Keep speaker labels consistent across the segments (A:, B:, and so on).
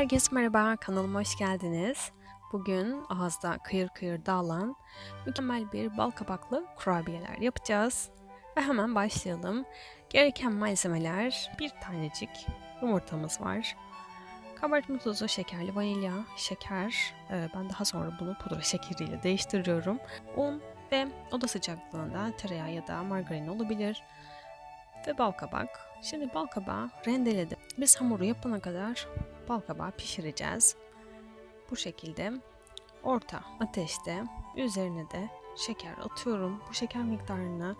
A: Herkese merhaba, kanalıma hoş geldiniz. Bugün ağızda kıyır kıyır dağılan mükemmel bir bal kabaklı kurabiyeler yapacağız. Ve hemen başlayalım. Gereken malzemeler bir tanecik yumurtamız var. Kabartma tozu, şekerli vanilya, şeker. Ee, ben daha sonra bunu pudra şekeriyle değiştiriyorum. Un ve oda sıcaklığında tereyağı ya da margarin olabilir. Ve bal kabak. Şimdi bal kabağı rendeledim. Biz hamuru yapana kadar bal kabağı pişireceğiz. Bu şekilde orta ateşte üzerine de şeker atıyorum. Bu şeker miktarını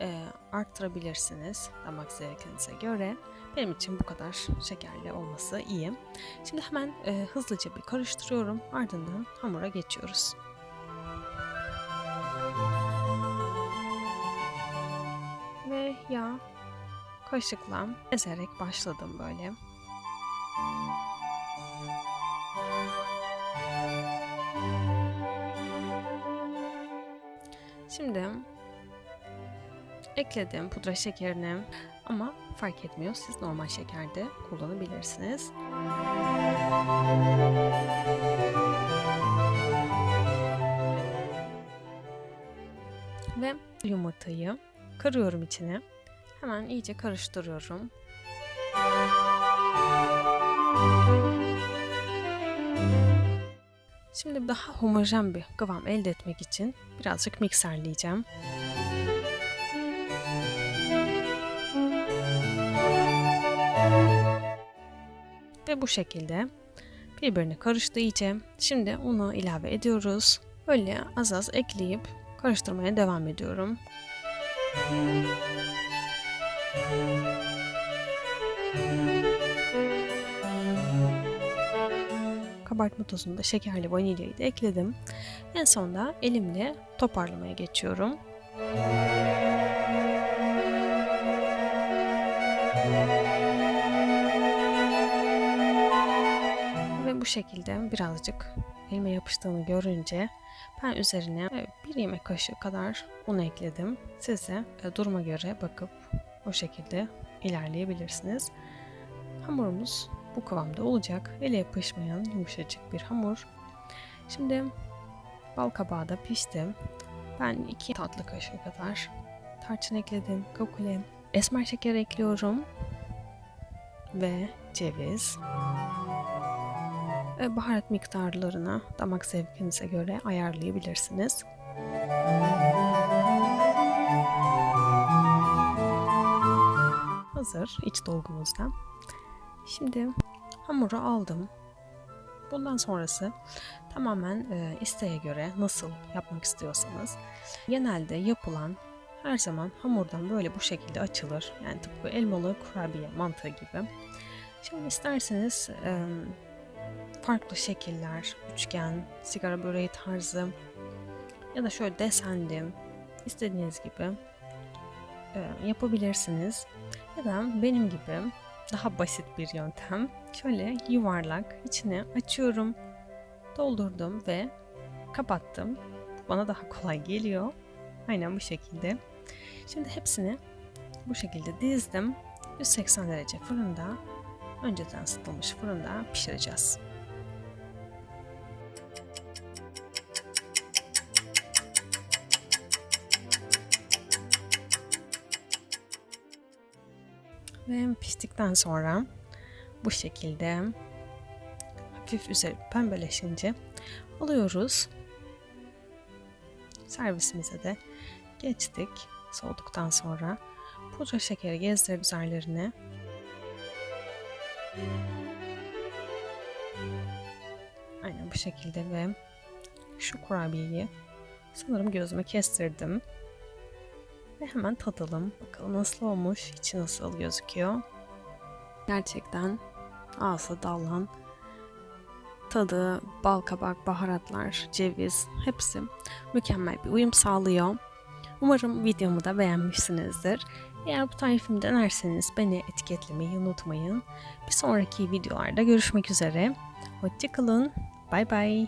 A: e, arttırabilirsiniz damak zevkinize göre. Benim için bu kadar şekerli olması iyi. Şimdi hemen e, hızlıca bir karıştırıyorum. Ardından hamura geçiyoruz. Ve yağ kaşıkla ezerek başladım böyle. Şimdi ekledim pudra şekerini ama fark etmiyor. Siz normal şekerde kullanabilirsiniz. Ve yumurtayı kırıyorum içine. Hemen iyice karıştırıyorum. Şimdi daha homojen bir kıvam elde etmek için birazcık mikserleyeceğim. Ve bu şekilde birbirine karıştı iyice. Şimdi unu ilave ediyoruz. Böyle az az ekleyip karıştırmaya devam ediyorum. Kabartma tozunu da şekerli vanilyayı da ekledim. En sonda elimle toparlamaya geçiyorum. Ve bu şekilde birazcık elime yapıştığını görünce ben üzerine bir yemek kaşığı kadar un ekledim. Siz de duruma göre bakıp o şekilde ilerleyebilirsiniz. Hamurumuz bu kıvamda olacak. Ele yapışmayan yumuşacık bir hamur. Şimdi bal kabağı da pişti. Ben iki tatlı kaşığı kadar tarçın ekledim. Kakule, esmer şeker ekliyorum. Ve ceviz. Baharat miktarlarını damak zevkinize göre ayarlayabilirsiniz. Hazır iç dolgumuzda. Şimdi hamuru aldım. Bundan sonrası tamamen e, isteğe göre nasıl yapmak istiyorsanız. Genelde yapılan her zaman hamurdan böyle bu şekilde açılır. Yani tıpkı elmalı kurabiye mantığı gibi. Şimdi isterseniz e, farklı şekiller, üçgen, sigara böreği tarzı ya da şöyle desenli istediğiniz gibi e, yapabilirsiniz. Ya da benim gibi daha basit bir yöntem. Şöyle yuvarlak içine açıyorum, doldurdum ve kapattım. Bana daha kolay geliyor. Aynen bu şekilde. Şimdi hepsini bu şekilde dizdim. 180 derece fırında, önceden ısıtılmış fırında pişireceğiz. Ve piştikten sonra bu şekilde hafif üzeri pembeleşince alıyoruz. Servisimize de geçtik. Soğuduktan sonra pudra şekeri gezdirip üzerlerine. Aynen bu şekilde ve şu kurabiyeyi sanırım gözüme kestirdim. Ve hemen tadalım. Bakalım nasıl olmuş, içi nasıl gözüküyor. Gerçekten ağza dalan tadı, bal kabak, baharatlar, ceviz hepsi mükemmel bir uyum sağlıyor. Umarım videomu da beğenmişsinizdir. Eğer bu tarifimi denerseniz beni etiketlemeyi unutmayın. Bir sonraki videolarda görüşmek üzere. Hoşçakalın. Bay bay.